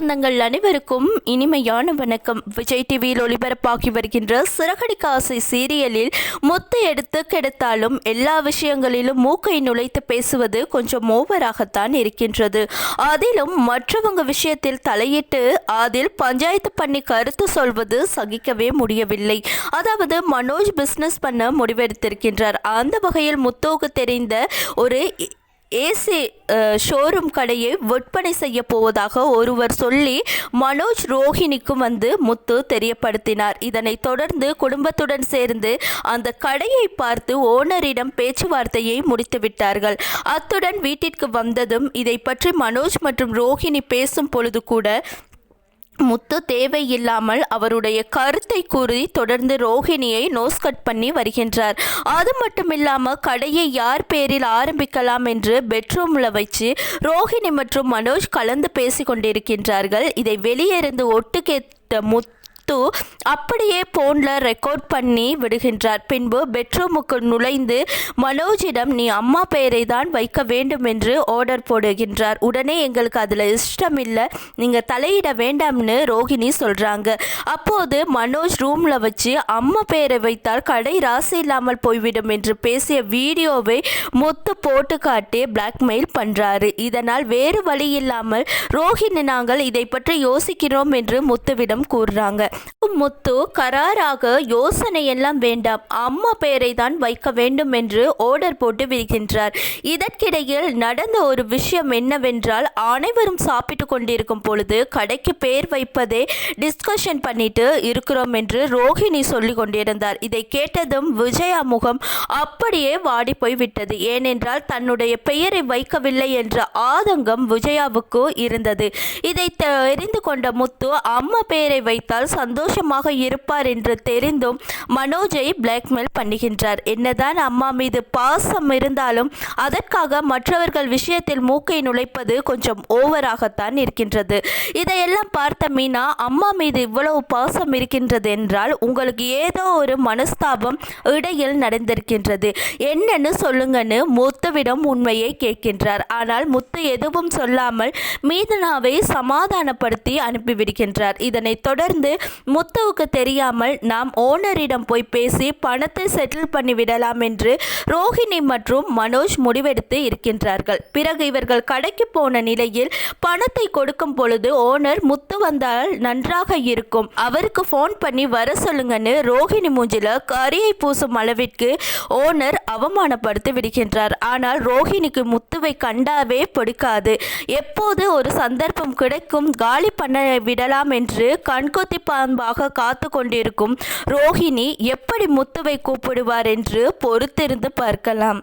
சொந்தங்கள் அனைவருக்கும் இனிமையான வணக்கம். விஜய் டிவியில் ஒளிபரப்பாகி வருகின்ற சிறகடி காசை சீரியலில் முத்து எடுத்து கெடுத்தாலும் எல்லா விஷயங்களிலும் மூக்கை நுழைத்து பேசுவது கொஞ்சம் ஓவராகத்தான் இருக்கின்றது. அதிலும் மற்றவங்க விஷயத்தில் தலையிட்டு அதில் பஞ்சாயத்து பண்ணி கருத்து சொல்வது சகிக்கவே முடியவில்லை. அதாவது மனோஜ் பிஸ்னஸ் பண்ண முடிவெடுத்திருக்கின்றார். அந்த வகையில் முத்துவுக்கு தெரிந்த ஒரு ஏசி ஷோரூம் கடையை விற்பனை செய்ய போவதாக ஒருவர் சொல்லி மனோஜ் ரோஹினிக்கும் வந்து முத்து தெரியப்படுத்தினார். இதனை தொடர்ந்து குடும்பத்துடன் சேர்ந்து அந்த கடையை பார்த்து ஓனரிடம் பேச்சுவார்த்தையை முடித்துவிட்டார்கள். அத்துடன் வீட்டிற்கு வந்ததும் இதை பற்றி மனோஜ் மற்றும் ரோஹிணி பேசும் பொழுது கூட முத்து தேவையில்லாமல் அவருடைய கருத்தை கூறி தொடர்ந்து ரோஹிணியை நோஸ் கட் பண்ணி வருகின்றார். அது மட்டும் இல்லாமல் கடையை யார் பேரில் ஆரம்பிக்கலாம் என்று பெட்ரூமில் வச்சு ரோஹிணி மற்றும் மனோஜ் கலந்து பேசி கொண்டிருக்கின்றார்கள் இதை வெளியே இருந்து ஒட்டு கேட்ட முத்து முத்து அப்படியே போன்ல ரெக்கார்ட் பண்ணி விடுகின்றார். பின்பு பெட்ரூமுக்கு நுழைந்து மனோஜிடம் நீ அம்மா பெயரை தான் வைக்க வேண்டும் என்று ஆர்டர் போடுகின்றார். உடனே எங்களுக்கு அதில் இஷ்டம் இல்லை நீங்கள் தலையிட வேண்டாம்னு ரோகிணி சொல்கிறாங்க அப்போது மனோஜ் ரூமில் வச்சு அம்மா பெயரை வைத்தால் கடை ராசி இல்லாமல் போய்விடும் என்று பேசிய வீடியோவை முத்து போட்டு காட்டி பிளாக்மெயில் பண்ணுறாரு இதனால் வேறு வழி இல்லாமல் ரோஹிணி நாங்கள் இதை பற்றி யோசிக்கிறோம் என்று முத்துவிடம் கூறுறாங்க. முத்து கராராக யோசனை எல்லாம் வேண்டாம். அம்மா பெயரை தான் வைக்க வேண்டும் என்று ஆர்டர் போட்டு விடுகின்றார். இதற்கிடையில் நடந்த ஒரு விஷயம் என்னவென்றால் அனைவரும் சாப்பிட்டு கொண்டிருக்கும் பொழுது கடைக்கு பெயர் வைப்பதே டிஸ்கஷன் பண்ணிட்டு இருக்கிறோம் என்று ரோஹிணி சொல்லி கொண்டிருந்தார். இதை கேட்டதும் விஜயா முகம் அப்படியே வாடி போய்விட்டது. ஏனென்றால் தன்னுடைய பெயரை வைக்கவில்லை என்ற ஆதங்கம் விஜயாவுக்கு இருந்தது. இதை தெரிந்து கொண்ட முத்து அம்மா பெயரை வைத்தால் சந்தோஷமாக இருப்பார் என்று தெரிந்தும் மனோஜை பிளாக்மெயில் பண்ணுகின்றார். என்னதான் அம்மா மீது பாசம் இருந்தாலும் அதற்காக மற்றவர்கள் விஷயத்தில் மூக்கை நுழைப்பது கொஞ்சம் ஓவராகத்தான் இருக்கின்றது. இதையெல்லாம் பார்த்த மீனா அம்மா மீது இவ்வளவு பாசம் இருக்கின்றது என்றால் உங்களுக்கு ஏதோ ஒரு மனஸ்தாபம் இடையில் நடந்திருக்கின்றது. என்னன்னு சொல்லுங்கன்னு முத்துவிடம் உண்மையை கேட்கின்றார். ஆனால் முத்து எதுவும் சொல்லாமல் மீதனாவை சமாதானப்படுத்தி அனுப்பிவிடுகின்றார். இதனைத் தொடர்ந்து முத்துவுக்கு தெரியாமல் நாம் ஓனரிடம் போய் பேசி பணத்தை செட்டில் பண்ணிவிடலாம் என்று ரோஹிணி மற்றும் மனோஜ் முடிவெடுத்து இருக்கின்றார்கள். பிறகு இவர்கள் கடைக்கு போன நிலையில் பணத்தை கொடுக்கும் பொழுது ஓனர் முத்து வந்தால் நன்றாக இருக்கும். அவருக்கு ஃபோன் பண்ணி வர சொல்லுங்கன்னு ரோஹிணி மூஞ்சில கரியை பூசும் அளவிற்கு ஓனர் அவமானப்படுத்தி விடுகின்றார். ஆனால் ரோஹிணிக்கு முத்துவை கண்டாவே பிடிக்காது. எப்போது ஒரு சந்தர்ப்பம் கிடைக்கும் காலி பண்ண விடலாம் என்று கண்கொத்தி அன்பாக காத்து கொண்டிருக்கும் ரோஹிணி எப்படி முத்துவை கூப்பிடுவார் என்று பொறுத்திருந்து பார்க்கலாம்.